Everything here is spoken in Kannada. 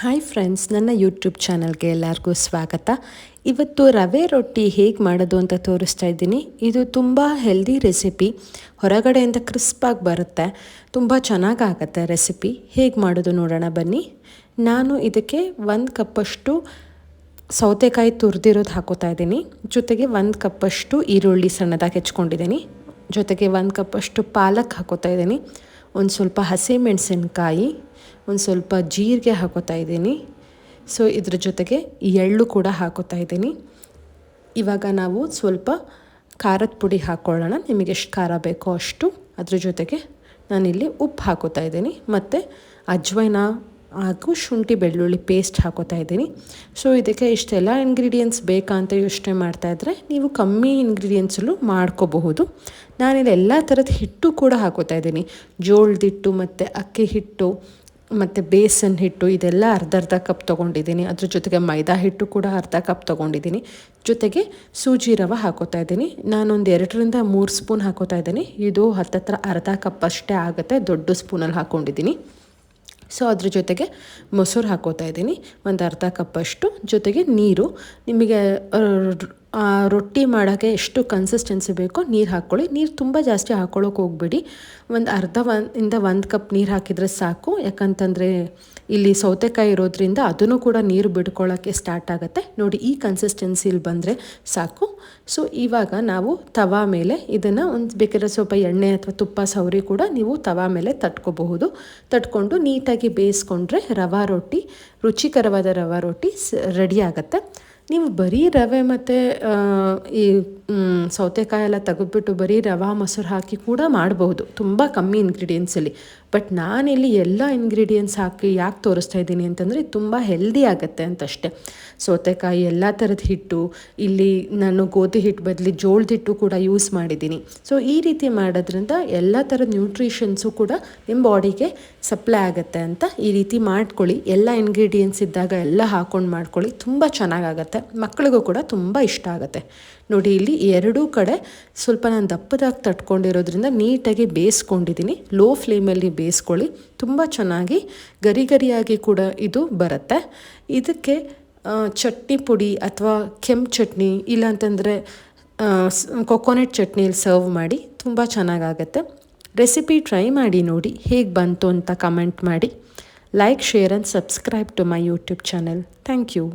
ಹಾಯ್ ಫ್ರೆಂಡ್ಸ್ ನನ್ನ ಯೂಟ್ಯೂಬ್ ಚಾನಲ್ಗೆ ಎಲ್ಲರಿಗೂ ಸ್ವಾಗತ. ಇವತ್ತು ರವೆ ರೊಟ್ಟಿ ಹೇಗೆ ಮಾಡೋದು ಅಂತ ತೋರಿಸ್ತಾ ಇದ್ದೀನಿ. ಇದು ತುಂಬ ಹೆಲ್ದಿ ರೆಸಿಪಿ ಹೊರಗಡೆಯಿಂದ ಕ್ರಿಸ್ಪಾಗಿ ಬರುತ್ತೆ. ತುಂಬ ಚೆನ್ನಾಗಾಗತ್ತೆ ರೆಸಿಪಿ ಹೇಗೆ ಮಾಡೋದು ನೋಡೋಣ ಬನ್ನಿ. ನಾನು ಇದಕ್ಕೆ ಒಂದು ಕಪ್ಪಷ್ಟು ಸೌತೆಕಾಯಿ ತುರಿದಿರೋದು ಹಾಕೋತಾ ಇದ್ದೀನಿ. ಜೊತೆಗೆ ಒಂದು ಕಪ್ಪಷ್ಟು ಈರುಳ್ಳಿ ಸಣ್ಣದಾಗಿ ಹೆಚ್ಕೊಂಡಿದ್ದೀನಿ. ಜೊತೆಗೆ ಒಂದು ಕಪ್ಪಷ್ಟು ಪಾಲಕ್ ಹಾಕೋತಾ ಇದ್ದೀನಿ. ಒಂದು ಸ್ವಲ್ಪ ಹಸಿಮೆಣಸಿನ್ಕಾಯಿ ಒಂದು ಸ್ವಲ್ಪ ಜೀರಿಗೆ ಹಾಕೋತಾ ಇದ್ದೀನಿ. ಸೊ ಇದ್ರ ಜೊತೆಗೆ ಎಳ್ಳು ಕೂಡ ಹಾಕೋತಾ ಇದ್ದೀನಿ. ಇವಾಗ ನಾವು ಸ್ವಲ್ಪ ಖಾರದ ಪುಡಿ ಹಾಕ್ಕೊಳ್ಳೋಣ ನಿಮಗೆ ಎಷ್ಟು ಖಾರ ಬೇಕೋ ಅಷ್ಟು. ಅದ್ರ ಜೊತೆಗೆ ನಾನಿಲ್ಲಿ ಉಪ್ಪು ಹಾಕೋತಾ ಇದ್ದೀನಿ. ಮತ್ತು ಅಜ್ವೈನ ಹಾಗೂ ಶುಂಠಿ ಬೆಳ್ಳುಳ್ಳಿ ಪೇಸ್ಟ್ ಹಾಕೋತಾ ಇದ್ದೀನಿ. ಸೊ ಇದಕ್ಕೆ ಇಷ್ಟೆಲ್ಲ ಇಂಗ್ರೀಡಿಯೆಂಟ್ಸ್ ಬೇಕಾ ಅಂತ ಯೋಚನೆ ಮಾಡ್ತಾಯಿದ್ರೆ ನೀವು ಕಮ್ಮಿ ಇಂಗ್ರೀಡಿಯೆಂಟ್ಸಲ್ಲೂ ಮಾಡ್ಕೋಬಹುದು. ನಾನಿಲ್ಲಿ ಎಲ್ಲ ಥರದ ಹಿಟ್ಟು ಕೂಡ ಹಾಕೋತಾ ಇದ್ದೀನಿ. ಜೋಳದ ಹಿಟ್ಟು ಮತ್ತು ಅಕ್ಕಿ ಹಿಟ್ಟು ಮತ್ತು ಬೇಸನ್ ಹಿಟ್ಟು, ಇದೆಲ್ಲ ಅರ್ಧ ಅರ್ಧ ಕಪ್ ತೊಗೊಂಡಿದ್ದೀನಿ. ಅದ್ರ ಜೊತೆಗೆ ಮೈದಾ ಹಿಟ್ಟು ಕೂಡ ಅರ್ಧ ಕಪ್ ತೊಗೊಂಡಿದ್ದೀನಿ. ಜೊತೆಗೆ ಸೂಜಿ ರವೆ ಹಾಕೋತಾ ಇದ್ದೀನಿ. ನಾನೊಂದು ಎರಡರಿಂದ ಮೂರು ಸ್ಪೂನ್ ಹಾಕೋತಾ ಇದ್ದೀನಿ. ಇದು ಹತ್ತತ್ರ ಅರ್ಧ ಕಪ್ ಅಷ್ಟೇ ಆಗುತ್ತೆ. ದೊಡ್ಡ ಸ್ಪೂನಲ್ಲಿ ಹಾಕ್ಕೊಂಡಿದ್ದೀನಿ ಸೊ, ಅದ್ರ ಜೊತೆಗೆ ಮೊಸರು ಹಾಕೋತಾ ಇದ್ದೀನಿ. ಒಂದು ಅರ್ಧ ಕಪ್ಪಷ್ಟು ಜೊತೆಗೆ ನೀರು. ನಿಮಗೆ ರೊಟ್ಟಿ ಮಾಡೋಕ್ಕೆ ಎಷ್ಟು ಕನ್ಸಿಸ್ಟೆನ್ಸಿ ಬೇಕೋ ನೀರು ಹಾಕ್ಕೊಳ್ಳಿ. ನೀರು ತುಂಬ ಜಾಸ್ತಿ ಹಾಕ್ಕೊಳ್ಳೋಕೆ ಹೋಗ್ಬೇಡಿ. ಒಂದು ಅರ್ಧ ಒಂದು ಇಂದ ಒಂದು ಕಪ್ ನೀರು ಹಾಕಿದರೆ ಸಾಕು. ಯಾಕಂತಂದರೆ ಇಲ್ಲಿ ಸೌತೆಕಾಯಿ ಇರೋದ್ರಿಂದ ಅದನ್ನು ಕೂಡ ನೀರು ಬಿಡ್ಕೊಳ್ಳೋಕ್ಕೆ ಸ್ಟಾರ್ಟ್ ಆಗುತ್ತೆ. ನೋಡಿ ಈ ಕನ್ಸಿಸ್ಟೆನ್ಸಿಲಿ ಬಂದರೆ ಸಾಕು. ಸೊ ಇವಾಗ ನಾವು ತವಾ ಮೇಲೆ ಇದನ್ನು ಒಂದು ಬೇಕಾದ್ರೆ ಸ್ವಲ್ಪ ಎಣ್ಣೆ ಅಥವಾ ತುಪ್ಪ ಸವರಿ ಕೂಡ ನೀವು ತವಾ ಮೇಲೆ ತಟ್ಕೋಬಹುದು. ತಟ್ಕೊಂಡು ನೀಟಾಗಿ ಬೇಯಿಸ್ಕೊಂಡ್ರೆ ರವಾ ರೊಟ್ಟಿ, ರುಚಿಕರವಾದ ರವಾ ರೊಟ್ಟಿ ರೆಡಿ ಆಗುತ್ತೆ. ನೀವು ಬರೀ ರವೆ ಮತ್ತು ಈ ಸೌತೆಕಾಯಿ ಎಲ್ಲ ತೆಗೆದ್ಬಿಟ್ಟು ಬರೀ ರವೆ, ಮೊಸರು ಹಾಕಿ ಕೂಡ ಮಾಡಬಹುದು ತುಂಬ ಕಮ್ಮಿ ಇಂಗ್ರೀಡಿಯೆಂಟ್ಸಲ್ಲಿ ಬಟ್ ನಾನಿಲ್ಲಿ ಎಲ್ಲ ಇಂಗ್ರೀಡಿಯೆಂಟ್ಸ್ ಹಾಕಿ ಯಾಕೆ ತೋರಿಸ್ತಾ ಇದ್ದೀನಿ ಅಂತಂದರೆ ತುಂಬ ಹೆಲ್ದಿ ಆಗುತ್ತೆ ಅಂತಷ್ಟೇ. ಸೌತೆಕಾಯಿ ಎಲ್ಲ ಥರದ ಹಿಟ್ಟು, ಇಲ್ಲಿ ನಾನು ಗೋಧಿ ಹಿಟ್ಟು ಬದಲಿ ಜೋಳದ ಹಿಟ್ಟು ಕೂಡ ಯೂಸ್ ಮಾಡಿದ್ದೀನಿ. ಸೊ ಈ ರೀತಿ ಮಾಡೋದ್ರಿಂದ ಎಲ್ಲ ಥರದ ನ್ಯೂಟ್ರಿಷನ್ಸು ಕೂಡ ನಿಮ್ಮ ಬಾಡಿಗೆ ಸಪ್ಲೈ ಆಗುತ್ತೆ ಅಂತ ಈ ರೀತಿ ಮಾಡ್ಕೊಳ್ಳಿ. ಎಲ್ಲ ಇಂಗ್ರೀಡಿಯೆಂಟ್ಸ್ ಇದ್ದಾಗ ಎಲ್ಲ ಹಾಕ್ಕೊಂಡು ಮಾಡ್ಕೊಳ್ಳಿ. ತುಂಬ ಚೆನ್ನಾಗಾಗತ್ತೆ ಮಕ್ಕಳಿಗೂ ಕೂಡ ತುಂಬ ಇಷ್ಟ ಆಗುತ್ತೆ. ನೋಡಿ, ಇಲ್ಲಿ ಎರಡೂ ಕಡೆ ಸ್ವಲ್ಪ ನಾನು ದಪ್ಪದಾಗಿ ತಟ್ಕೊಂಡಿರೋದ್ರಿಂದ ನೀಟಾಗಿ ಬೇಯಿಸ್ಕೊಂಡಿದ್ದೀನಿ ಲೋ ಫ್ಲೇಮಲ್ಲಿ ಬೇಯಿಸ್ಕೊಳ್ಳಿ. ತುಂಬ ಚೆನ್ನಾಗಿ ಗರಿ ಗರಿಯಾಗಿ ಕೂಡ ಇದು ಬರುತ್ತೆ. ಇದಕ್ಕೆ ಚಟ್ನಿ ಪುಡಿ ಅಥವಾ ಕೆಂಪು ಚಟ್ನಿ ಇಲ್ಲಾಂತಂದರೆ ಕೊಕೊನೆಟ್ ಚಟ್ನಿಯಲ್ಲಿ ಸರ್ವ್ ಮಾಡಿ ತುಂಬ ಚೆನ್ನಾಗಾಗತ್ತೆ. ರೆಸಿಪಿ ಟ್ರೈ ಮಾಡಿ ನೋಡಿ, ಹೇಗೆ ಬಂತು ಅಂತ ಕಮೆಂಟ್ ಮಾಡಿ. Like, share and subscribe to my YouTube channel. Thank you.